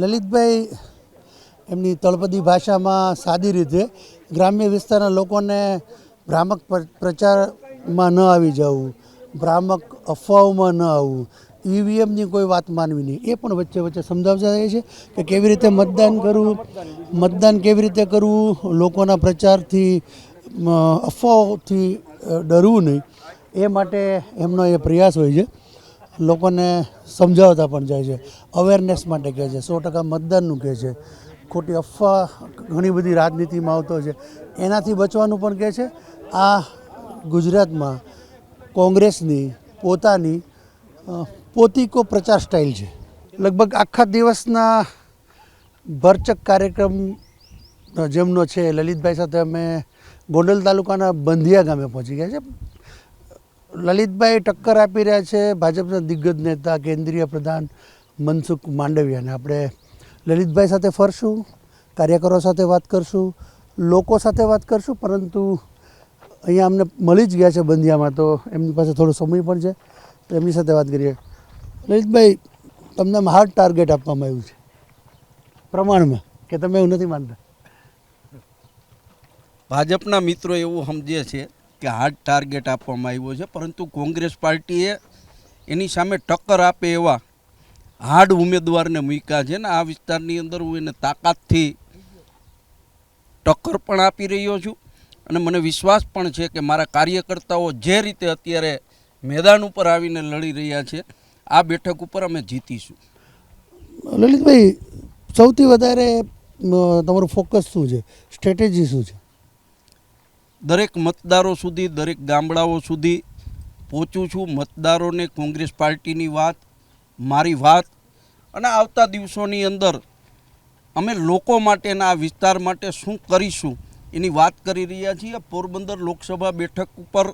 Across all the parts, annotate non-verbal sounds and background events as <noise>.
લલિતભાઈ એમની તળપદી ભાષામાં સાદી રીતે ગ્રામ્ય વિસ્તારના લોકોને ભ્રામક પ્રચારમાં ન આવી જવું, ભ્રામક અફવાઓમાં ન આવવું, ઈવીએમની કોઈ વાત માનવી નહીં. એ પણ વચ્ચે વચ્ચે સમજાવતા રહે છે કે કેવી રીતે મતદાન કરવું, મતદાન કેવી રીતે કરવું, લોકોના પ્રચારથી અફવાઓથી ડરવું નહીં. એ માટે એમનો એ પ્રયાસ હોય છે. લોકોને સમજાવતા પણ જાય છે. અવેરનેસ માટે કહે છે. સો ટકા મતદાનનું કહે છે. ખોટી અફવા ઘણી બધી રાજનીતિમાં આવતો છે. એનાથી બચવાનું પણ કહે છે. આ ગુજરાતમાં કોંગ્રેસની પોતાની પોતીકો પ્રચાર સ્ટાઇલ છે. લગભગ આખા દિવસના ભરચક કાર્યક્રમ જેમનો છે, લલિતભાઈ સાથે અમે ગોંડલ તાલુકાના બંધિયા ગામે પહોંચી ગયા છે લલિતભાઈ ટક્કર આપી રહ્યા છે ભાજપના દિગ્ગજ નેતા કેન્દ્રીય પ્રધાન મનસુખ માંડવિયાને. આપણે લલિતભાઈ સાથે ફરશું, કાર્યકરો સાથે વાત કરશું, લોકો સાથે વાત કરશું, પરંતુ અહીંયા અમને મળી જ ગયા છે બંધિયામાં, તો એમની પાસે થોડો સમય પણ છે, તો એમની સાથે વાત કરીએ. લલિતભાઈ, તમને હાર્ડ ટાર્ગેટ આપવામાં આવ્યું છે, પ્રમાણમાં, કે તમે એવું નથી માનતા? ભાજપના મિત્રો એવું સમજે છે કે હાર્ડ ટાર્ગેટ આપવામાં આવ્યો છે, પરંતુ કોંગ્રેસ પાર્ટીએ એની સામે ટક્કર આપે એવા હાર્ડ ઉમેદવારને મૂક્યા છે ને આ વિસ્તારની અંદર હું એને તાકાતથી ટક્કર પણ આપી રહ્યો છું. અને મને વિશ્વાસ પણ છે કે મારા કાર્યકર્તાઓ જે રીતે અત્યારે મેદાન ઉપર આવીને લડી રહ્યા છે, આ બેઠક ઉપર અમે જીતીશું. લલિતભાઈ, સૌથી વધારે તમારું ફોકસ શું છે? સ્ટ્રેટેજી શું છે? દરેક મતદારો સુધી, દરેક ગામડાઓ સુધી પહોંચું છું. મતદારોને કોંગ્રેસ પાર્ટીની વાત, મારી વાત અને આવતા દિવસોની અંદર અમે લોકો માટેના આ વિસ્તાર માટે શું કરીશું એની વાત કરી રહ્યા છીએ. પોરબંદર લોકસભા બેઠક ઉપર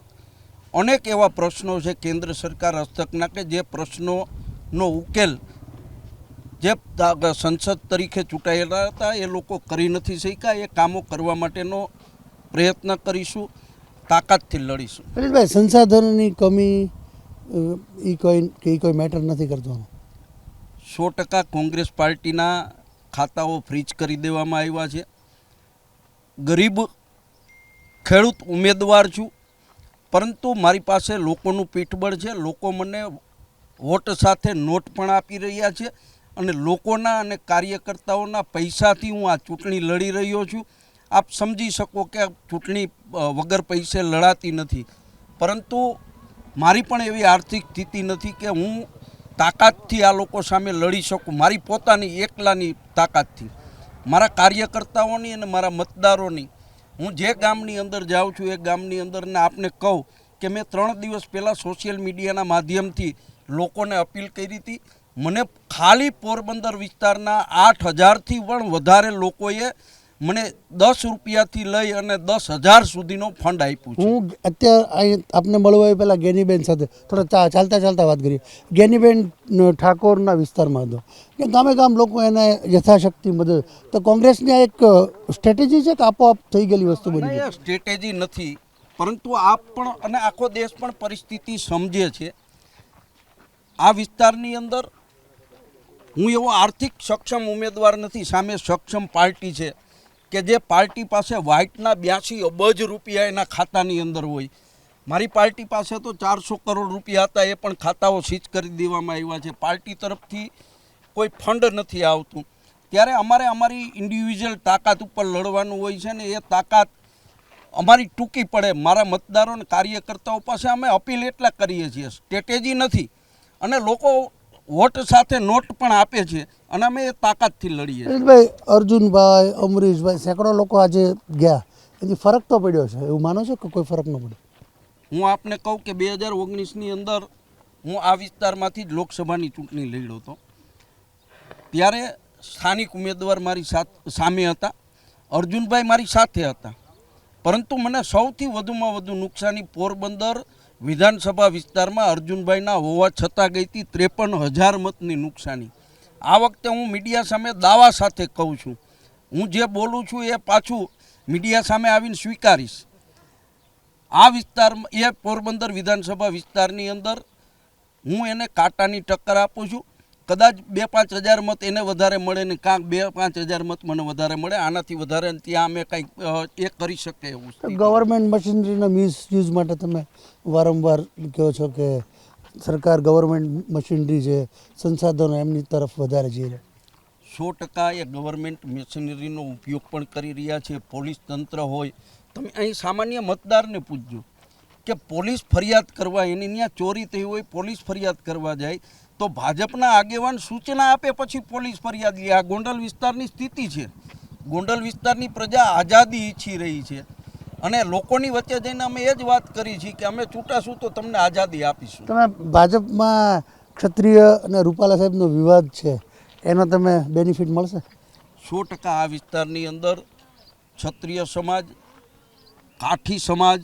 અનેક એવા પ્રશ્નો છે કેન્દ્ર સરકાર હસ્તકના કે જે પ્રશ્નોનો ઉકેલ જે સંસદ તરીકે ચૂંટાયેલા હતા એ લોકો કરી નથી શક્યા. એ કામો કરવા માટેનો પ્રયત્ન કરીશું તાકાતથી લડીશું. લલિતભાઈ સંસાધનોની કમી એ કોઈ એ કોઈ મેટર નથી કરતો? સો ટકા કોંગ્રેસ પાર્ટીના ખાતાઓ ફ્રીજ કરી દેવામાં આવ્યા છે. ગરીબ ખેડૂત ઉમેદવાર છું પરંતુ મારી પાસે લોકોનું પીઠબળ છે. લોકો મને વોટ સાથે નોટ પણ આપી રહ્યા છે અને લોકોના અને કાર્યકર્તાઓના પૈસાથી હું આ ચૂંટણી લડી રહ્યો છું. આપ સમજી શકો કે ચૂંટણી વગર પૈસે લડાતી નથી. પરંતુ મારી પણ એવી આર્થિક સ્થિતિ નથી કે હું તાકાતથી આ લોકો સામે લડી શકું. મારી પોતાની એકલાની તાકાતથી. મારા કાર્યકર્તાઓની અને મારા મતદારોની. હું જે ગામની અંદર જાઉં છું, એ ગામની અંદર ને આપને કહું કે મેં ત્રણ દિવસ પહેલાં સોશિયલ મીડિયાના માધ્યમથી લોકોને અપીલ કરી હતી. મને ખાલી પોરબંદર વિસ્તારના આઠ હજારથી પણ વધારે લોકોએ મને દસ રૂપિયાથી લઈ અને દસ હજાર સુધીનો ફંડ આપ્યું છે. હું અત્યારે અહીં આપને મળવા એ પહેલાં ગેનીબેન સાથે. થોડા ચાલતા ચાલતા વાત કરીએ. ગેનીબેન ઠાકોરના વિસ્તારમાં હતો. કે ગામે ગામ લોકો એને યથાશક્તિ મદદ તો કોંગ્રેસની આ એક સ્ટ્રેટેજી છે કે આપોઆપ થઈ ગયેલી વસ્તુ બની સ્ટ્રેટેજી નથી. પરંતુ આપ પણ અને આખો દેશ પણ પરિસ્થિતિ સમજે છે. આ વિસ્તારની અંદર હું એવો આર્થિક સક્ષમ ઉમેદવાર નથી સામે સક્ષમ પાર્ટી છે. કે જે પાર્ટી પાસે વ્હાઇટના બ્યાસી અબજ રૂપિયા એના ખાતાની અંદર હોય. મારી પાર્ટી પાસે તો ચારસો કરોડ રૂપિયા હતા, એ પણ ખાતાઓ સીચ કરી દેવામાં આવ્યા છે. પાર્ટી તરફથી કોઈ ફંડ નથી આવતું. ત્યારે અમારે અમારી ઇન્ડિવિજ્યુઅલ તાકાત ઉપર લડવાનું હોય છે ને, એ તાકાત અમારી ટૂંકી પડે. મારા મતદારો અને કાર્યકર્તાઓ પાસે અમે અપીલ એટલા કરીએ છીએ. સ્ટ્રેટેજી નથી. અને લોકો વોટ સાથે નોટ પણ આપે છે. અને અમે એ તાકાતથી લડીએ ભાઈ અર્જુનભાઈ અમરીશભાઈ સેંકડો લોકો આજે ગયા. એથી ફરક તો પડ્યો છે. એવું માનો છો કે કોઈ ફરક ન પડ્યો? હું આપને કહું કે બે હજાર ઓગણીસની અંદર હું આ વિસ્તારમાંથી જ લોકસભાની ચૂંટણી લડ્યો હતો. ત્યારે સ્થાનિક ઉમેદવાર મારી સામે હતા. અર્જુનભાઈ મારી સાથે હતા. પરંતુ મને સૌથી વધુમાં વધુ નુકસાની પોરબંદર વિધાનસભા વિસ્તારમાં અર્જુનભાઈના હોવા છતાં ગઈ હતી ત્રેપન હજાર મતની નુકસાની. આ વખતે હું મીડિયા સામે દાવા સાથે કહું છું. હું જે બોલું છું એ પાછું મીડિયા સામે આવીને સ્વીકારીશ. આ વિસ્તારમાં એ પોરબંદર વિધાનસભા વિસ્તારની અંદર હું એને કાંટાની ટક્કર આપું છું. કદાચ બે પાંચ હજાર મત એને વધારે મળે ને કાંક બે પાંચ હજાર મત મને વધારે મળે, આનાથી વધારે ત્યાં અમે કંઈક એ કરી શકે એવું ગવર્મેન્ટ મશીનરીના મિસયુઝ માટે તમે વારંવાર કહો છો કે સરકાર ગવર્મેન્ટ મશીનરી છે, સંસાધનો એમની તરફ વધારે જઈ રહ્યા. સો ટકા એ ગવર્મેન્ટ મશીનરીનો ઉપયોગ પણ કરી રહ્યા છે, પોલીસ તંત્ર હોય. તમે અહીં સામાન્ય મતદારને પૂછજો કે પોલીસ ફરિયાદ કરવા, એની ત્યાં ચોરી થઈ હોય, પોલીસ ફરિયાદ કરવા જાય, તો ભાજપના આગેવાન સૂચના આપે પછી પોલીસ ફરિયાદ લે. આ ગોંડલ વિસ્તારની સ્થિતિ છે. ગોંડલ વિસ્તારની પ્રજા આઝાદી ઈચ્છી રહી છે. અને લોકોની વચ્ચે જઈને અમે એ જ વાત કરી છે કે અમે ચૂંટાશું તો તમને આઝાદી આપીશું. તમે ભાજપમાં ક્ષત્રિય અને રૂપાલા સાહેબનો વિવાદ છે એનો તમે બેનિફિટ મળશે? સો ટકા આ વિસ્તારની અંદર ક્ષત્રિય સમાજ કાઠી સમાજ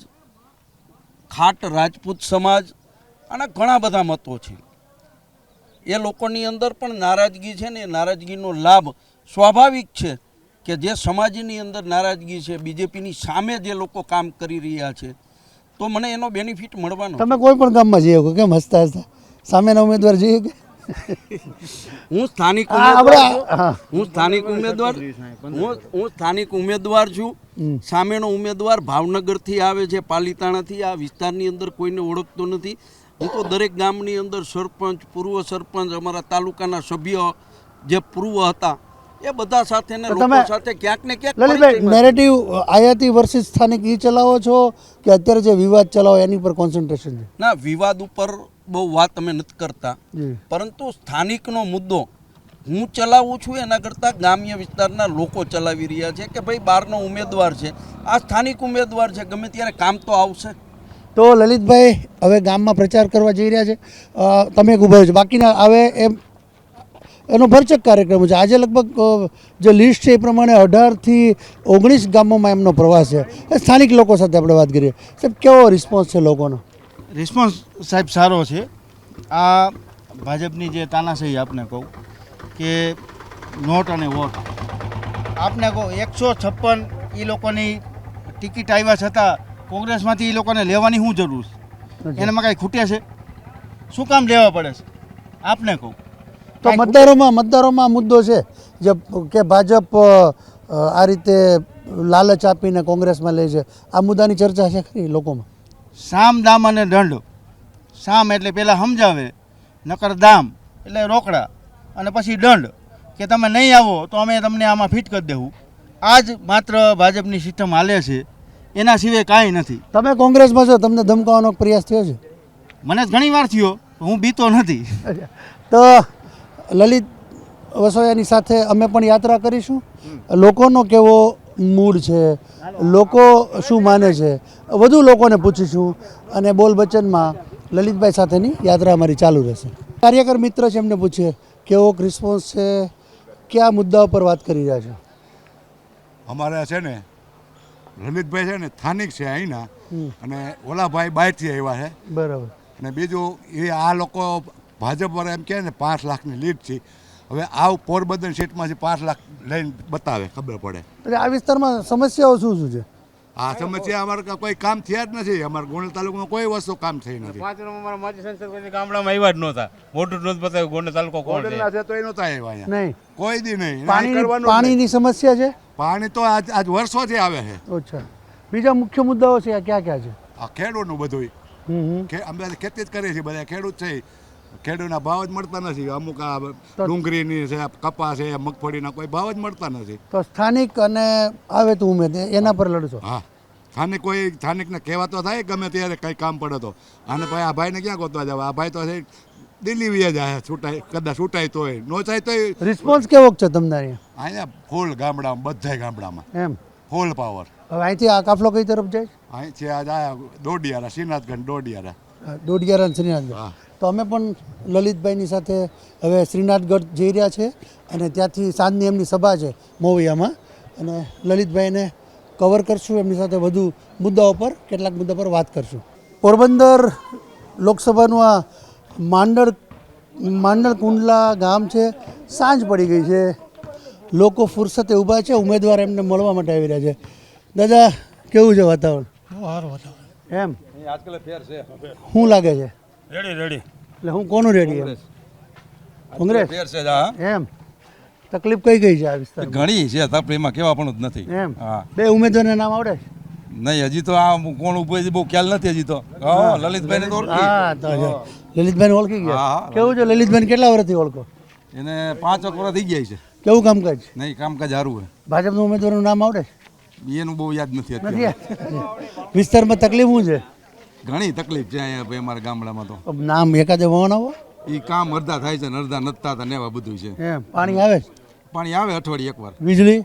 ખાટ રાજપૂત સમાજ અને ઘણા બધા મતો છે. એ લોકોની અંદર પણ નારાજગી છે ને એ નારાજગીનો લાભ સ્વાભાવિક છે. કે જે સમાજની અંદર નારાજગી છે બીજેપીની સામે જે લોકો કામ કરી રહ્યા છે તો મને એનો બેનિફિટ મળવાનો તમે કોઈ પણ ગામમાં જઈ શકો કેમ હસતા હસતા? સામેના ઉમેદવાર જઈએ કે? હું સ્થાનિક ઉમેદવાર હા. હું સ્થાનિક ઉમેદવાર હું હું સ્થાનિક ઉમેદવાર છું. સામેનો ઉમેદવાર ભાવનગરથી આવે છે પાલીતાણાથી આ વિસ્તારની અંદર કોઈને ઓળખતો નથી. હું તો દરેક ગામની અંદર સરપંચ પૂર્વ સરપંચ અમારા તાલુકાના સભ્ય જે પૂર્વ હતા એ બધા સાથે ને લોકો સાથે ક્યાંક ને ક્યાંક લલિતભાઈ નેરેટિવ આયાતી વર્સિસ સ્થાનિક એ ચલાવો છો કે અત્યારે જે વિવાદ ચલાવો એની પર કોન્સન્ટ્રેશન છે? ના વિવાદ ઉપર બહુ વાત અમે નથી કરતા. પરંતુ સ્થાનિકનો મુદ્દો હું ચલાવું છું એના કરતાં ગ્રામ્ય વિસ્તારના લોકો ચલાવી રહ્યા છે કે ભાઈ બહારનો ઉમેદવાર છે. આ સ્થાનિક ઉમેદવાર છે ગમે ત્યારે કામ તો આવશે. તો લલિતભાઈ હવે ગામમાં પ્રચાર કરવા જઈ રહ્યા છે. તમે એક ઊભા છો. બાકીના હવે એમ એનો ભરચક કાર્યક્રમ છે. આજે લગભગ જે લિસ્ટ છે એ પ્રમાણે અઢારથી ઓગણીસ ગામોમાં એમનો પ્રવાસ છે. સ્થાનિક લોકો સાથે આપણે વાત કરીએ. સાહેબ કેવો રિસ્પોન્સ છે લોકોનો? રિસ્પોન્સ સાહેબ સારો છે. આ ભાજપની જે તાનાશાહી આપને કહું કે નોટ અને વોટ. આપને કહું એકસો છપ્પન એ લોકોની ટિકિટ આવ્યા છતાં કોંગ્રેસમાંથી એ લોકોને લેવાની શું જરૂર છે? એનામાં કાંઈ ખૂટે છે? શું કામ લેવા પડે છે? આપને કહું. તો મતદારોમાં મતદારોમાં મુદ્દો છે જે કે ભાજપ આ રીતે લાલચ આપીને કોંગ્રેસમાં લે છે. આ મુદ્દાની ચર્ચા છે ખરી લોકોમાં? સામ દામ અને દંડ. સામ એટલે પહેલાં સમજાવે નકર દામ એટલે રોકડા અને પછી દંડ. કે તમે નહીં આવો તો અમે તમને આમાં ફિટ કરી દેવું. આ જ માત્ર ભાજપની સિસ્ટમ હાલે છે. એના સિવાય કાંઈ નથી. તમે કોંગ્રેસમાં છો તમને ધમકાવવાનો પ્રયાસ થયો છે? મને ઘણી વાર થયો હું બીતો નથી. તો લલિત વસોયાની સાથે અમે પણ યાત્રા કરીશું. લોકોનો કેવો મૂડ છે? લોકો શું માને છે? વધુ લોકોને પૂછીશું અને બોલ બચનમાં લલિતભાઈ સાથેની યાત્રા અમારી ચાલુ રહેશે. કાર્યકર મિત્ર છે એમને પૂછીએ કેવો રિસ્પોન્સ છે? કયા મુદ્દા ઉપર વાત કરી રહ્યા છો? અમારે છે ને લલિતભાઈ છે ને સ્થાનિક છે અહીંના અને ઓલાભાઈ બહારથી આવ્યા છે. બરાબર. અને બીજું એ આ લોકો ભાજપ વાળા એમ કહે ને પાંચ લાખની લીડ છે. હવે આવ પોરબંદર સીટમાંથી પાંચ લાખ લઈને બતાવે ખબર પડે. એટલે આ વિસ્તારમાં સમસ્યાઓ શું શું છે? આ સમસ્યા અમારે કોઈ કામ થયા જ નથી. અમારા ગોંડલ તાલુકામાં કોઈ વસ્તુ કામ થઈ નથી. અમારા માજી સંસદ ગામડામાં આવ્યા જ નહોતા મોટું નહોતું બતાવ્યું ગોંડલ તાલુકો કોણ છે? તો એ નહોતા આવ્યા અહીંયા. નહીં. કોઈ દી નહીં. પાણી કરવાનું પાણીની સમસ્યા છે? પાણી તો આજ આજ વર્ષોથી આવે છે. અચ્છા. બીજા મુખ્ય મુદ્દાઓ છે આ ક્યાં ક્યાં છે? આ ખેડૂતનું બધું હમ હમ. કે અમે ખેતી જ કરીએ છીએ બધા ખેડૂત છે. ખેડૂતના ભાવ જ મળતા નથી. અમુક આ ડુંગળીની છે કપાસ છે મગફળીના કોઈ ભાવ જ મળતા નથી. તો સ્થાનિક અને આવે તો ઉમેદ એના પર લડશો. હા. સ્થાનિક કોઈ સ્થાનિકને કહેવા તો થાય ગમે ત્યારે કંઈ કામ પડે તો. અને ભાઈ આ ભાઈને ક્યાં ગોતવા જાવ? આ ભાઈ તો છે દિલ્હી વ્યા જાય છૂટાય કદાચ છૂટાય તોય નો થાય તોય રિસ્પોન્સ કેવો છે તમને અહીંયા? ફૂલ ગામડામાં બધાય ગામડામાં. એમ? ફૂલ પાવર હવે અહીંથી આ કાફલો કઈ તરફ જાય? અહીંથી આજ આયા દોડિયારા શ્રીનાથગઢ દોડિયારા. દોડિયારા અને હા. તો અમે પણ લલિતભાઈની સાથે હવે શ્રીનાથગઢ જઈ રહ્યા છે અને ત્યાંથી સાંજની એમની સભા છે મોવિયામાં અને લલિતભાઈને કવર કરશું એમની સાથે વધુ મુદ્દાઓ પર કેટલાક મુદ્દા પર વાત કરશું. પોરબંદર લોકસભાનું આ માંડળ માંડળ કુંડલા ગામ છે સાંજ પડી ગઈ છે. લોકો ફુરસતે ઊભા છે ઉમેદવાર એમને મળવા માટે આવી રહ્યા છે. દાદા કેવું છે વાતાવરણ? વાતાવરણ. એમ? શું લાગે છે? Ready ready. એટલે હું કોનું રેડી એમ? કોંગ્રેસ. ફેર છે હા. એમ. તકલીફ કઈ કઈ છે આ વિસ્તાર ઘણી છે એમાં કેવા પણ જ નથી. એમ. હા. બે ઉમેદવારના નામ આવડે નહીં હજી તો આ કોણ ઊભો છે બહુ ખ્યાલ નથી હજી તો. હા લલિતભાઈ ને તો ઓળખી. હા તો લલિતભાઈ ઓળખી ગયા. કેવું છે લલિતભાઈ કેટલા વર્ષથી ઓળખો? એને પાંચ એક વર્ષ થઈ ગયા છે. કેવું કામકાજ? નહીં કામકાજ સારું છે. ભાજપના ઉમેદવારનું નામ આવડે? એનું બહુ યાદ નથી? વિસ્તારમાં તકલીફ શું છે? ઘણી તકલીફ છે અહીંયા ભાઈ અમારા ગામડામાં તો. નામ એકાદે વહન આવો? એ કામ અડધા થાય છે ને અડધા નથતા હતા ને એવા બધું છે. એમ પાણી આવે છે? પાણી આવે અઠવાડિયે એકવાર. વીજળી?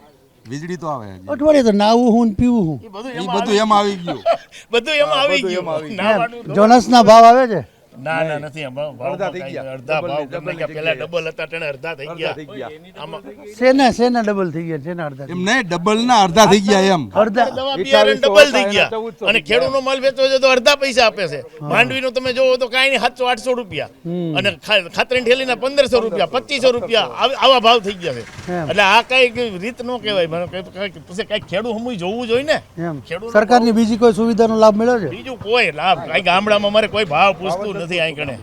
વીજળી તો આવે અઠવાડિયે તો નાવું હું ને પીવું હું. એ બધું એમાં આવી. ગયું. <laughs> બધું એમાં આવી ગયું. જોનસના ભાવ આવે છે? ના ના નથી અડધા થઈ ગયા. અડધા ભાવ ગમે કે પેલા ડબલ હતા તેને અડધા થઈ ગયા. થઈ ગયા. આમાં સેના શેના ડબલ થઈ ગયા સેના અડધા એમ નહીં ડબલ ના અડધા થઈ ગયા એમ. અડધા. દવા બિયારણ ડબલ થઈ ગયા. અને ખેડૂતનો માલ વેચવો છે તો અડધા પૈસા આપે છે. માંડવીનો તમે જોવો તો કાંઈ નહીં સાતસો આઠસો રૂપિયા. અને ખાતરી ઠેલીના પંદરસો રૂપિયા પચીસો રૂપિયા આવ- આવા ભાવ થઈ ગયા છે. એટલે આ કઈ રીત નો કહેવાય. મને પછી કઈ ખેડૂત હમુય જોવું જોઈએ ને. ખેડૂત સરકારની બીજી કોઈ સુવિધાનો લાભ મળ્યો છે? બીજું કોઈ લાભ. કઈ ગામડામાં મારે કોઈ ભાવ પૂછતું નથી અહીં કણે.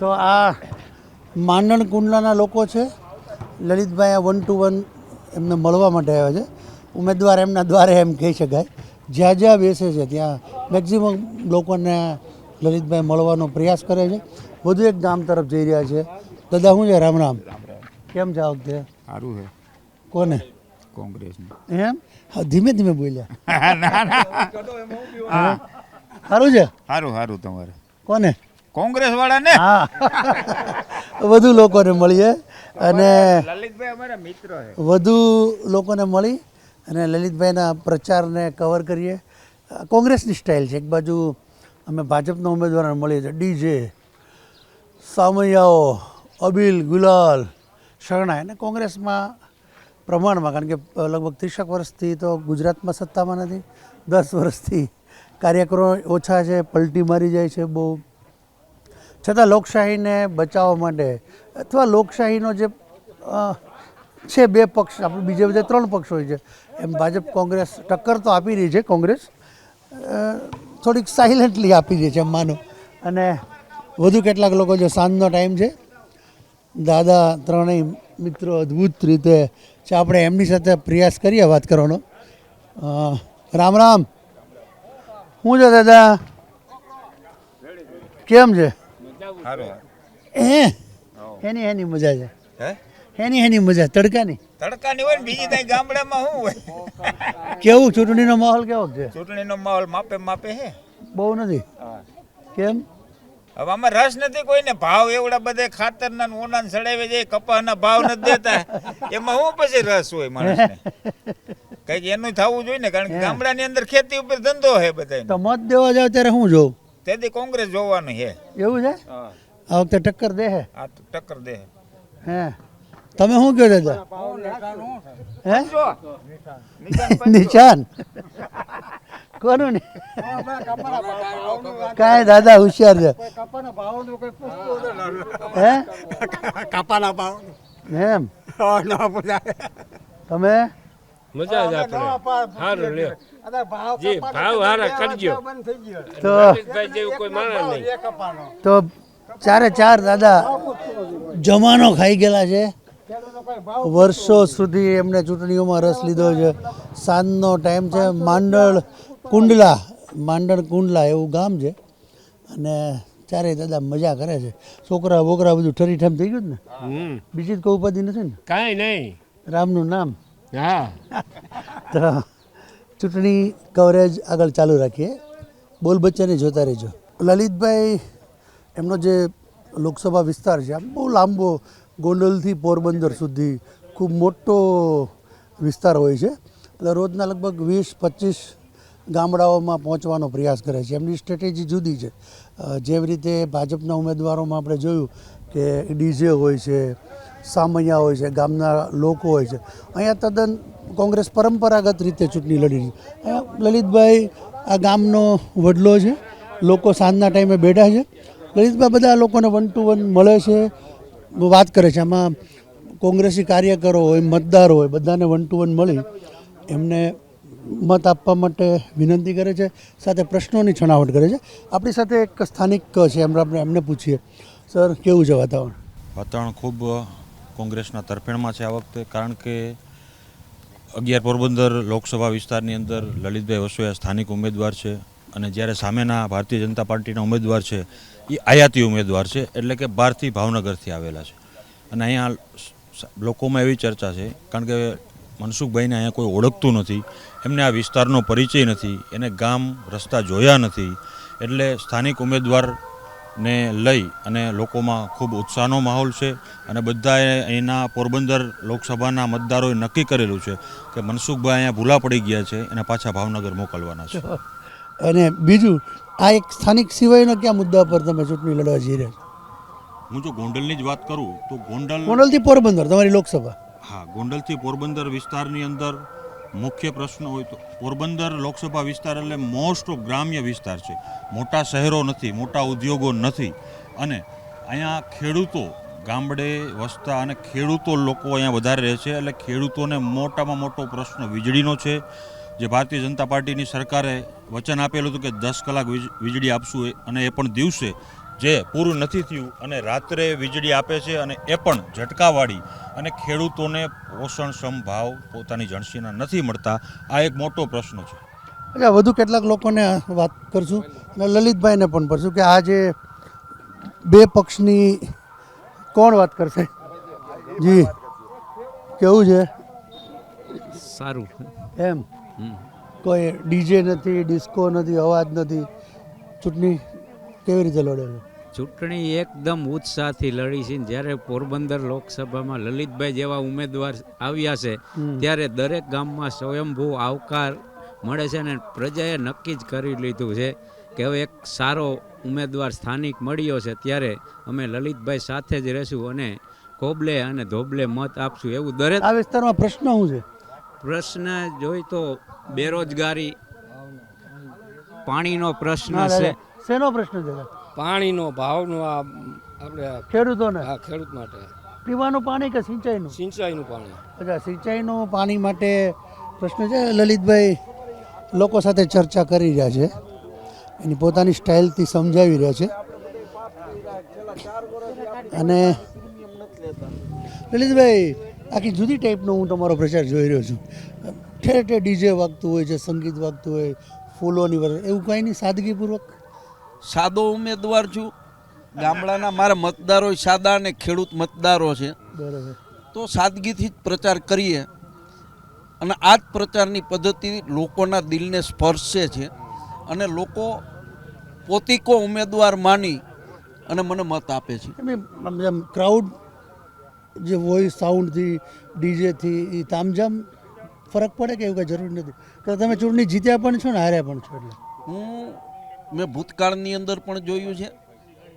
તો આ માંડણ કુંડલાના લોકો છે. લલિતભાઈ આ વન ટુ વન એમને મળવા માટે આવ્યા છે. ઉમેદવાર એમના દ્વારે એમ કહી શકાય. જ્યાં જ્યાં બેસે છે ત્યાં મેક્ઝિમમ લોકોને લલિતભાઈ મળવાનો પ્રયાસ કરે છે. વધુ એક ગામ તરફ જઈ રહ્યા છે. દાદા શું છે? રામ રામ. કેમ છે આ વખતે? સારું છે. કોને? કોંગ્રેસનું. એમ? હા ધીમે ધીમે બોલ્યા. <laughs> હા. સારું છે? સારું સારું તમારે. કોને? કોંગ્રેસ વાળાને હા. વધુ લોકોને મળીએ અને લલિતભાઈ અમારા મિત્ર છે વધુ લોકોને મળી અને લલિતભાઈના પ્રચારને કવર કરીએ. કોંગ્રેસની સ્ટાઇલ છે. એક બાજુ અમે ભાજપના ઉમેદવારોને મળીએ છીએ. ડીજે સામૈયાઓ અબિલ ગુલાલ શરણાઈ. અને કોંગ્રેસમાં પ્રમાણમાં કારણ કે લગભગ ત્રીસેક વર્ષથી તો ગુજરાતમાં સત્તામાં નથી. દસ વર્ષથી કાર્યકરો ઓછા છે પલટી મારી જાય છે બહુ. છતાં લોકશાહીને બચાવવા માટે અથવા લોકશાહીનો જે છે બે પક્ષ, આપણે બીજે બધા ત્રણ પક્ષ હોય છે. એમ ભાજપ, કોંગ્રેસ ટક્કર તો આપી રહી છે, કોંગ્રેસ થોડીક સાયલેન્ટલી આપી રહી છે, એમ માનું. અને વધુ કેટલાક લોકો જો સાંજનો ટાઈમ છે, દાદા ત્રણેય મિત્રો અદ્ભુત રીતે છે, આપણે એમની સાથે પ્રયાસ કરીએ વાત કરવાનો. રામ રામ. શું છે દાદા? કેમ છે? હે? એની એની મજા છે. હે? એની એની મજા તડકાની. તડકાની હોય ને બીજી ત્યાં ગામડામાં શું હોય? કેવું ચૂંટણીનો માહોલ કેવો છે? ચૂંટણીનો માહોલ માપે માપે હે. બહુ નથી? કેમ? હવે આમાં રસ નથી કોઈને. ભાવ એવડા બધા ખાતરના ને ઓના ને સડાવે છે કપાસના ભાવ નથી દેતા. એમાં શું પછી રસ હોય માણસને? <laughs> કંઈક એનું થવું જોઈએ ને કારણ કે ગામડાની અંદર ખેતી ઉપર ધંધો છે બધા તો મત દેવા જાવ ત્યારે શું જોઉં? તેથી કોંગ્રેસ જોવાનું છે. એવું છે? આ વખતે ટક્કર દે હે? આ તો ટક્કર દે. હે. તમે શું કહો દાદા હે? નિશાન. કોનું ને? કાંઈ દાદા હોશિયાર છે. હે? કપાના ભાવ. એમ? તમે? મજા જ આપણે સારું લ્યો. જે ભાવ હારા કરજો તો જેવું કોઈ માણસ નહીં. તો ચારે ચાર દાદા જમાનો ખાઈ ગયેલા છે. વર્ષો સુધી એમને ચૂંટણીઓમાં રસ લીધો છે. સાંજનો ટાઈમ છે. માંડળ કુંડલા. માંડળ કુંડલા એવું ગામ છે. અને ચારેય દાદા મજા કરે છે. છોકરા બોકરા બધું ઠરી ઠમ થઈ ગયું ને? બીજી જ કોઈ ઉપાધિ નથી ને? કાંઈ નહીં. રામનું નામ. હા. તો ચૂંટણી કવરેજ આગળ ચાલુ રાખીએ. બોલ બચ્ચાને જોતા રહેજો. લલિતભાઈ, એમનો જે લોકસભા વિસ્તાર છે, આમ બહુ લાંબો ગોંડલથી પોરબંદર સુધી ખૂબ મોટો વિસ્તાર હોય છે. એટલે રોજના લગભગ વીસ, પચીસ ગામડાઓમાં પહોંચવાનો પ્રયાસ કરે છે. એમની સ્ટ્રેટેજી જુદી છે. જેવી રીતે ભાજપના ઉમેદવારોમાં આપણે જોયું કે ડીજે હોય છે સામૈયા હોય છે, ગામના લોકો હોય છે. અહીંયા તદ્દન કોંગ્રેસ પરંપરાગત રીતે ચૂંટણી લડી છે. લલિતભાઈ આ ગામનો વડલો છે. લોકો સાંજના ટાઈમે બેઠા છે. લલિતભાઈ બધા લોકોને વન ટુ વન મળે છે, વાત કરે છે. આમાં કોંગ્રેસી કાર્યકરો હોય, મતદારો હોય, બધાને વન ટુ વન મળી એમને મત આપવા માટે વિનંતી કરે છે, સાથે પ્રશ્નોની છણાવટ કરે છે. આપણી સાથે એક સ્થાનિક છે એમ આપણે એમને પૂછીએ. સર, કેવું છે વાતાવરણ? વાતાવરણ ખૂબ કોંગ્રેસના તરફેણમાં છે આ વખતે, કારણ કે અગિયાર પોરબંદર લોકસભા વિસ્તારની અંદર લલિતભાઈ વસોયા સ્થાનિક ઉમેદવાર છે અને જ્યારે સામેના ભારતીય જનતા પાર્ટીના ઉમેદવાર છે, એ આયાતી ઉમેદવાર છે, એટલે કે બહારથી ભાવનગરથી આવેલા છે. અને અહીંયા લોકોમાં એવી ચર્ચા છે, કારણ કે મનસુખભાઈને અહીંયા કોઈ ઓળખતું નથી, એમને આ વિસ્તારનો પરિચય નથી, એને ગામ, રસ્તા જોયા નથી, એટલે સ્થાનિક ઉમેદવારને લઈ અને લોકોમાં ખૂબ ઉત્સાહનો માહોલ છે અને બધાએ અહીંના પોરબંદર લોકસભાના મતદારોએ નક્કી કરેલું છે કે મનસુખભાઈ અહીંયા ભૂલા પડી ગયા છે એને પાછા ભાવનગર મોકલવાના છે. અને બીજું આ એક સ્થાનિક સિવાયના કયા મુદ્દા પર તમે ચૂંટણી લડવા જઈ રહ્યા હું જો ગોંડલની જ વાત કરું તો ગોંડલ ગોંડલથી પોરબંદર તમારી લોકસભા. હા ગોંડલથી પોરબંદર વિસ્તારની અંદર મુખ્ય પ્રશ્ન હોય તો પોરબંદર લોકસભા વિસ્તાર એટલે મોસ્ટ ઓફ ગ્રામ્ય વિસ્તાર છે. મોટા શહેરો નથી, મોટા ઉદ્યોગો નથી. અને અહીંયા ખેડૂતો, ગામડે વસતા અને ખેડૂતો લોકો અહીંયા વધારે રહે છે. એટલે ખેડૂતોને મોટામાં મોટો પ્રશ્ન વીજળીનો છે. જે ભારતીય જનતા પાર્ટીની સરકારે વચન આપેલું હતું કે દસ કલાક વીજ- વીજળી આપશું અને એ પણ દિવસે જે પૂરું નથી થયું અને રાત્રે વીજળી આપે છે અને એ પણ ઝટકાવાળી અને ખેડૂતોને પોષણક્ષમ ભાવ પોતાની જણસીના નથી મળતા આ એક મોટો પ્રશ્ન છે. એટલે વધુ કેટલાક લોકોને વાત કરશું અને લલિતભાઈને પણ કરશું કે આ જે બે પક્ષની કોણ વાત કરશે? જી કેવું છે? સારું. એમ? કોઈ ડીજે નથી ડિસ્કો નથી અવાજ નથી ચૂંટણી કેવી રીતે લડે છે? ચૂંટણી એકદમ ઉત્સાહથી લડી છે. જ્યારે પોરબંદર લોકસભામાં લલિતભાઈ જેવા ઉમેદવાર આવ્યા છે ત્યારે દરેક ગામમાં સ્વયંભૂ આવકાર મળે છે અને પ્રજાએ નક્કી જ કરી લીધું છે કે હવે એક સારો ઉમેદવાર સ્થાનિક મળ્યો છે. ત્યારે અમે લલિતભાઈ સાથે જ રહેશું અને કોબલે અને ધોબલે મત આપશું એવું દરેક આ વિસ્તારમાં પ્રશ્ન શું છે? પ્રશ્ન જોઈ તો બેરોજગારી પાણીનો પ્રશ્ન છે. શેનો પ્રશ્ન છે? પાણીનો ભાવનો આ આપણે ખેડૂતોને? હા ખેડૂત માટે. પીવાનું પાણી કે સિંચાઈનું? સિંચાઈનું પાણી. અચ્છા સિંચાઈનું પાણી માટે પ્રશ્ન છે. લલિતભાઈ લોકો સાથે ચર્ચા કરી રહ્યા છે. એની પોતાની સ્ટાઇલથી સમજાવી રહ્યા છે. અને લલિતભાઈ આખી જુદી ટાઈપનો હું તમારો પ્રચાર જોઈ રહ્યો છું. ઠેર ઠેર ડીજે વાગતું હોય છે સંગીત વાગતું હોય ફૂલોની વર એવું કંઈ નહીં સાદગીપૂર્વક સાદો ઉમેદવાર છું. ગામડાના મારા મતદારો સાદા અને ખેડૂત મતદારો છે. તો સાદગીથી જ પ્રચાર કરીએ. અને આ જ પ્રચારની પદ્ધતિ લોકોના દિલને સ્પર્શે છે. અને લોકો પોતીકો ઉમેદવાર માની અને મને મત આપે છે. ક્રાઉડ જે વોઇસ સાઉન્ડથી ડીજેથી એ તામઝામ ફરક પડે કે એવું કંઈ જરૂર નથી? કે તમે ચૂંટણી જીત્યા પણ છો ને હાર્યા પણ છો એટલે? હું મેં ભૂતકાળની અંદર પણ જોયું છે.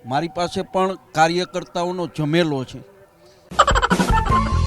મારી પાસે પણ કાર્યકર્તાઓનો જમેલો છે.